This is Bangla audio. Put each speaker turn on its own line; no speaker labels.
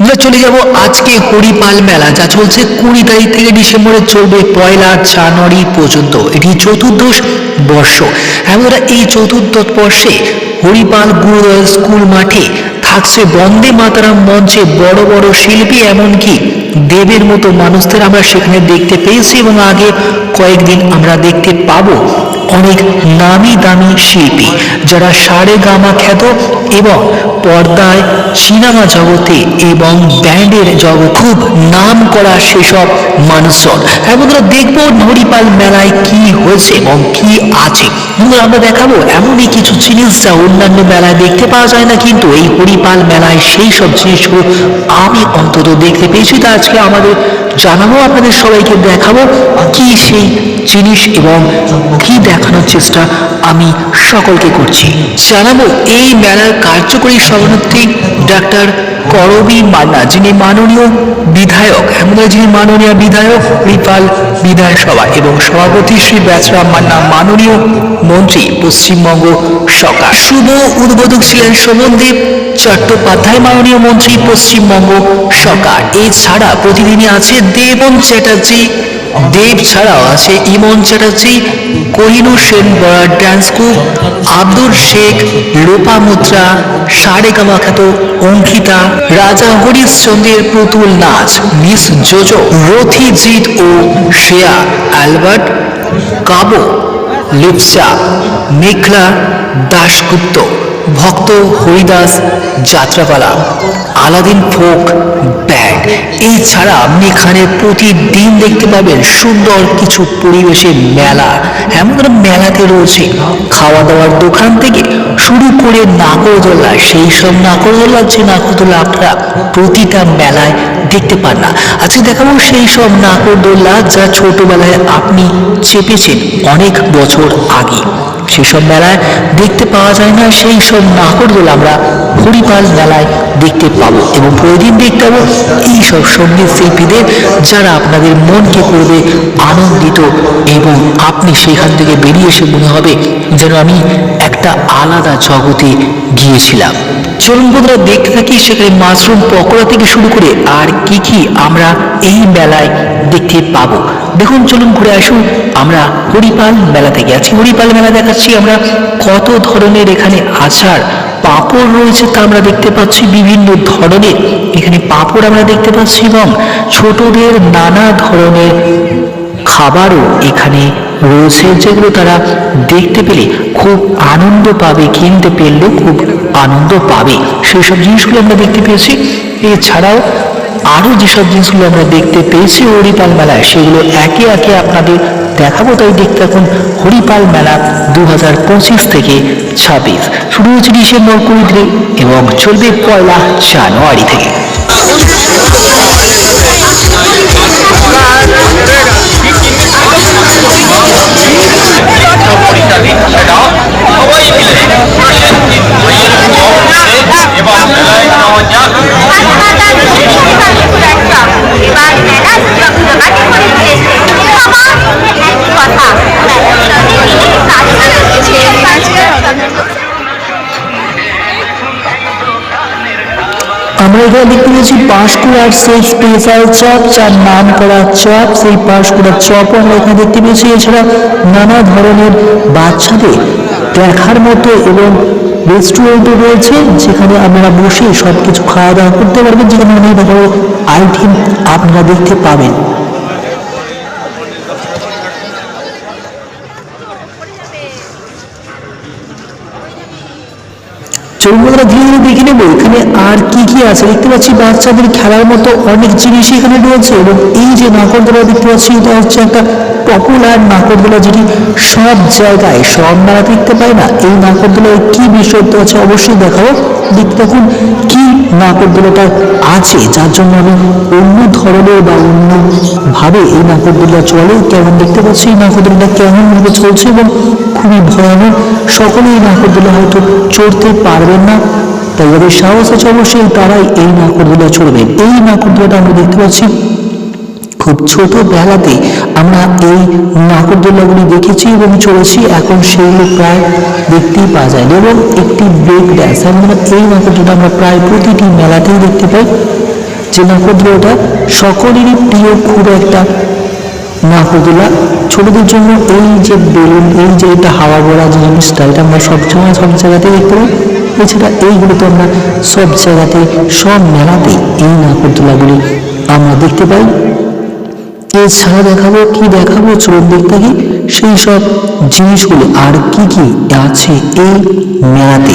আমরা চলে যাব আজকে হরিপাল মেলা, যা চলছে কুড়ি তারিখ থেকে ডিসেম্বরে চলবে পয়লা জানুয়ারি পর্যন্ত। এটি চতুর্দশ বর্ষ। আমরা এই চতুর্দশ বর্ষে হরিপাল গুরুদয় স্কুল মাঠে থাকছে বন্দে মাতারাম মঞ্চে বড় বড় শিল্পী, এমনকি দেবের মতো মানুষদের আমরা সেখানে দেখতে পেয়েছি এবং আগে কয়েকদিন আমরা দেখতে পাবো অনেক নামি দামি শিল্পী, যারা সারে গামা খ্যাত এবং পর্দায় সিনেমা জগতে এবং ব্যান্ডের জগৎ খুব নাম করা সেসব মানুষজন। এবং আমরা দেখব হরিপাল মেলায় কি হয়েছে এবং কি আছে। এবং আমরা দেখাবো এমনই কিছু জিনিস যা অন্যান্য মেলায় দেখতে পাওয়া যায় না, কিন্তু এই হরিপাল মেলায় সেই সব জিনিসগুলো আমি অন্তত দেখতে পেয়েছি। তা আজকে আমাদের জানাব, আপনাদের সবাইকে দেখাবো কি সেই জিনিস এবং কি দেখানোর চেষ্টা আমি সকলকে করছি। জানাব এই মেলার কার্যকরী সভানেত্রী ডাক্তার করবী মান্না, যিনি মাননীয় বিধায়ক এমন যিনি মাননীয় বিধায়ক রিপাল বিধানসভা এবং সভাপতি শ্রী ব্যাচরাম মান্না, মাননীয় মন্ত্রী পশ্চিমবঙ্গ সরকার। শুভ উদ্বোধক ছিলেন শোভনদেব চট্টোপাধ্যায়, মাননীয় মন্ত্রী পশ্চিমবঙ্গ সরকার। এছাড়া প্রতিদিনই আছে দেবন চ্যাটার্জি, দেব ছাড়াও আছে ইমন চ্যাটার্জি কোহিনুর সেন বয়ার dance group Abdur Sheikh, Lopamudra, সারে খ্যাত অঙ্কিতা, রাজা হরিশচন্দ্রের পুতুল নাচ, মিস জোজো, রথিজিৎ ও শ্রেয়া অ্যালবার্ট, কাবো, লিপসা মেঘলা দাশগুপ্ত। ভক্ত হরিদাস যাত্রাপালা, আলাদিন ফোক ব্যান্ড এছাড়া আপনি এখানে প্রতিদিন দেখতে পাবেন সুন্দর কিছু পরিবেশের মেলা। এমন মেলাতে রয়েছে। খাওয়া দাওয়ার দোকান থেকে শুরু করে নাগরদোলা, সেই সব নাগরদোলার যে নাগরদোলা আপনারা প্রতিটা মেলায় দেখতে পান না। আজকে দেখাবো সেই সব নাগরদোলা যা ছোটবেলায় আপনি চেপেছেন অনেক বছর আগে। সেসব মেলায় দেখতে পাওয়া যায় না, সেই সব নাগরদোলা আমরা হরিপাল মেলায় দেখতে পাবো এবং প্রতিদিন দেখতে পাবো এই সব সংগীত শিল্পীদের যারা আপনাদের মনকে করবে আনন্দিত এবং আপনি সেখান থেকে বেরিয়ে এসে মনে হবে যেন আমি একটা আলাদা জগতে গিয়েছিলাম। চলুন বন্ধুরা দেখতে থাকি সেখানে মাশরুম পকোড়া থেকে শুরু করে আর কি কি আমরা এই মেলায় দেখতে পাবো। দেখুন, চলুন ঘুরে আসুন। আমরা হরিপাল মেলা থেকে আছি। হরিপাল মেলা দেখাচ্ছি আমরা কত ধরনের এখানে আচার, পাঁপড় রয়েছে তা আমরা দেখতে পাচ্ছি, বিভিন্ন ধরনের। এখানে পাঁপড় আমরা দেখতে পাচ্ছি এবং ছোটদের নানা ধরনের খাবারও এখানে রয়েছে যেগুলো তারা দেখতে পেলে খুব আনন্দ পাবে, কিনতে পেলেও খুব আনন্দ পাবে। সেই সব জিনিসগুলো আমরা দেখতে পেয়েছি। এছাড়াও আরও যেসব জিনিসগুলো আমরা দেখতে পেয়েছি হরিপাল মেলায়, সেগুলো একে একে আপনাদের দেখাবো। তাই দেখতে থাকুন হরিপাল মেলা দু হাজার পঁচিশ থেকে ছাব্বিশ। শুরু হচ্ছে ডিসেম্বর কুড়ি এবং চলবে পয়লা জানুয়ারি থেকে। আমরা এখানে দেখতে পেয়েছি পাঁশকুড়ার সেই স্পেশাল চপ, যার নাম করা চপ, সেই পাঁশকুড়ার চপও আমরা এখানে দেখতে পেয়েছি। এছাড়া নানা ধরনের বাচ্চাদের দেখার মতো এবং রেস্টুরেন্টও রয়েছে, যেখানে আপনারা বসে সব কিছু খাওয়া দাওয়া করতে পারবেন, যেখানে অনেক ভালো আইটেম আপনারা দেখতে পাবেন। এখানে আর কি কি আছে? দেখতে পাচ্ছি বাচ্চাদের খেলার মতো অনেক জিনিস এখানে রয়েছে এবং এই যে নাকরদোলা দেখতে পাচ্ছি, এটা হচ্ছে একটা পপুলার নাকরদোলা যেটি সব জায়গায়, সব মেলা দেখতে পাই না। এই নাকরদোলায় কি বিশেষত্ব আছে অবশ্যই দেখাবো। দেখতে দেখুন কি নাকরদোলাটা আছে, যার জন্য আমি অন্য ধরনের বা অন্য ভাবে এই নাকরদোলা চলে। কেমন দেখতে পাচ্ছি, এই নাকরদোলাটা কেমন ভাবে চলছে এবং খুবই ভয়ানক। সকলে এই নাকরদোলা হয়তো চড়তে পারবেন না। তাই যাদের সাহস আছে অবশ্যই, তারাই এই নাকরদোলা চড়বেন এই নাকরদোলাটা আমরা দেখতে পাচ্ছি, খুব ছোট বেলাতে আমরা এই নাকরদোলাগুলি দেখেছি এবং চলেছি এখন সেগুলো প্রায় দেখতেই পাওয়া যায়। এবং একটি ব্রেক ড্যান্স আমরা এই নাকরদোলা আমরা প্রায় প্রতিটি মেলাতেই দেখতে পাই যে নাগরদোলাটা সকলেরই প্রিয় খুব একটা নাগরদোলা। ছোটদের জন্য এই যে বেলুন, এই যে এটা হাওয়া ভরা যে জিনিসটা, এটা আমরা সবসময় সব জায়গাতেই দেখতে পাই। এছাড়া এইগুলো তো আমরা সব জায়গাতে, সব মেলাতে এই নাগরদোলাগুলি আমরা দেখতে পাই। এছাড়া দেখাবো, কি দেখাবো চলুন দেখতে কি সেই সব জিনিসগুলো আর কি কি আছে এই মেলাতে?